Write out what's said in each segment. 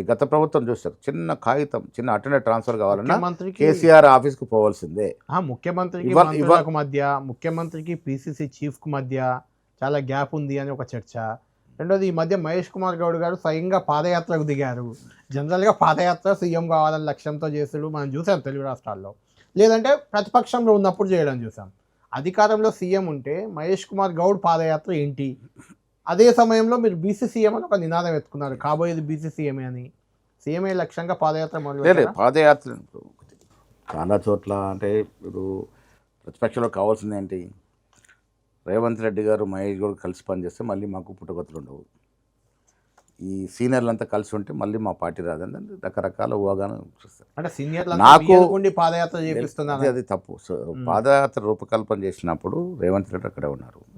గత ప్రభుత్వం చూస్తారు. చిన్న కాగితం చిన్న అటెండర్ ట్రాన్స్ఫర్ కావాలన్నా ముఖ్యమంత్రికి కేసీఆర్ ఆఫీస్కి పోవాల్సిందే. ఆ, ముఖ్యమంత్రికి మధ్య ముఖ్యమంత్రికి పిసిసి చీఫ్కు మధ్య చాలా గ్యాప్ ఉంది అని ఒక చర్చ. రెండోది ఈ మధ్య మహేష్ కుమార్ గౌడ్ గారు స్వయంగా పాదయాత్రకు దిగారు. జనరల్గా పాదయాత్ర సీఎం కావాలని లక్ష్యంతో చేసుడు మనం చూసాం తెలుగు రాష్ట్రాల్లో. లేదంటే ప్రతిపక్షంలో ఉన్నప్పుడు చేయడం చూసాం. అధికారంలో సీఎం ఉంటే మహేష్ కుమార్ గౌడ్ పాదయాత్ర ఏంటి? అదే సమయంలో మీరు బీసీ సీఎం అని ఒక నినాదం ఎత్తుకున్నారు. కాబోయేది బీసీ సీఎం అని. సీఎంఏ లక్ష్యంగా పాదయాత్ర మొదలు? పాదయాత్ర చాలా చోట్ల అంటే ఇప్పుడు ప్రతిపక్షంలో కావాల్సింది ఏంటి? రేవంత్ రెడ్డి గారు మహేష్ గౌడ్ కలిసి పనిచేస్తే మళ్ళీ మాకు పుట్టుగతులు ఉండవు. ఈ సీనియర్లు అంతా కలిసి ఉంటే మళ్ళీ మా పార్టీ రాదని రకరకాల ఊహాగానం నాకు- పాదయాత్ర చేపిస్తున్నారు? అది తప్పు. పాదయాత్ర రూపకల్పన చేసినప్పుడు రేవంత్ రెడ్డి అక్కడే ఉన్నారు.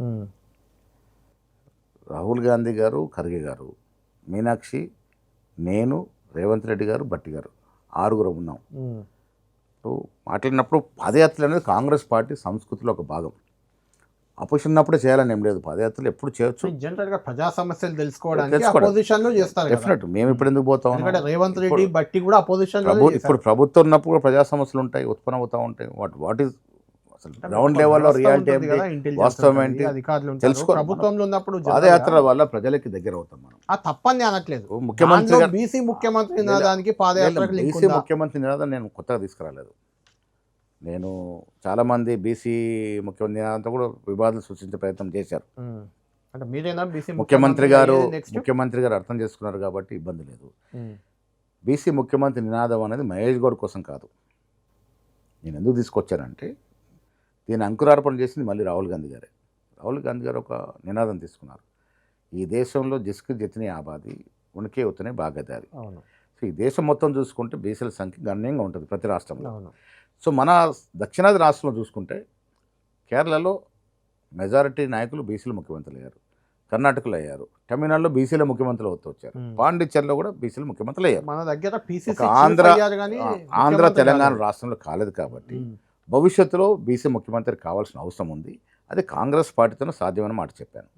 రాహుల్ గాంధీ గారు ఖర్గే గారు మీనాక్షి నేను రేవంత్ రెడ్డి గారు బట్టి గారు ఆరుగురు ఉన్నాం. సో మాట్లాడినప్పుడు పాదయాత్రలు అనేది కాంగ్రెస్ పార్టీ సంస్కృతిలో ఒక భాగం. అపోజిషన్ ఉన్నప్పుడే చేయాలని ఏం లేదు. పాదయాత్రలు ఎప్పుడు చేయొచ్చు. జనరల్గా ప్రజా సమస్యలు తెలుసుకోవడానికి చేస్తారు. డెఫినెట్ మేము ఇప్పుడు ఎందుకు పోతాం? ఎందుకంటే రేవంత్ రెడ్డి బట్టి కూడా అపోజిషన్ ఇప్పుడు ప్రభుత్వం ఉన్నప్పుడు ప్రజా సమస్యలు ఉంటాయి ఉత్పన్న అవుతూ ఉంటాయి. వాట్ వాట్ ఈస్ అసలు గ్రౌండ్ లెవెల్లో రియాలిటీ ఏంటి? వాస్తవం ఏంటి. తెలుసుకో- ప్రభుత్వంలో ఉన్నప్పుడు పాదయాత్రల వల్ల ప్రజలకి దగ్గర అవుతాం మనం. ఆ తప్పని అనట్లేదు. ముఖ్యమంత్రి బీసీ ముఖ్యమంత్రి నినాదానికి పాదయాత్రకు లింక్ బీసీ? ముఖ్యమంత్రి నినాదం నేను కొత్తగా తీసుకురాలేదు. నేను చాలామంది బీసీ ముఖ్యమంత్రి నినాదంతో కూడా వివాదాలు సృష్టించే ప్రయత్నం చేశారు. అంటే మీరేనా బీసీ ముఖ్యమంత్రి గారు ముఖ్యమంత్రి గారు అర్థం చేసుకున్నారు కాబట్టి ఇబ్బంది లేదు. బీసీ ముఖ్యమంత్రి నినాదం అనేది మహేష్ గౌడ్ కోసం కాదు. నేను ఎందుకు తీసుకొచ్చానంటే దీన్ని అంకురార్పణ చేసింది మళ్ళీ రాహుల్ గాంధీ గారే. రాహుల్ గాంధీ గారు ఒక నినాదం తీసుకున్నారు. ఈ దేశంలో జిస్కు జతిని ఆబాది ఉనికి అవుతూనే బాగదారి. అవును. సో ఈ దేశం మొత్తం చూసుకుంటే బీసీల సంఖ్య గణనీయంగా ఉంటుంది ప్రతి రాష్ట్రంలో. సో మన దక్షిణాది రాష్ట్రంలో చూసుకుంటే కేరళలో మెజారిటీ నాయకులు బీసీలు ముఖ్యమంత్రులు అయ్యారు. కర్ణాటకలో అయ్యారు. తమిళనాడులో బీసీల ముఖ్యమంత్రులు అవుతూ వచ్చారు. పాండిచ్చేరిలో కూడా బీసీలు ముఖ్యమంత్రులు అయ్యారు. మన దగ్గర ఆంధ్ర ఆంధ్ర తెలంగాణ రాష్ట్రంలో కాలేదు కాబట్టి భవిష్యత్తులో బీసీ ముఖ్యమంత్రి కావాల్సిన అవసరం ఉంది. అది కాంగ్రెస్ పార్టీతోనే సాధ్యమని మాట చెప్పాను.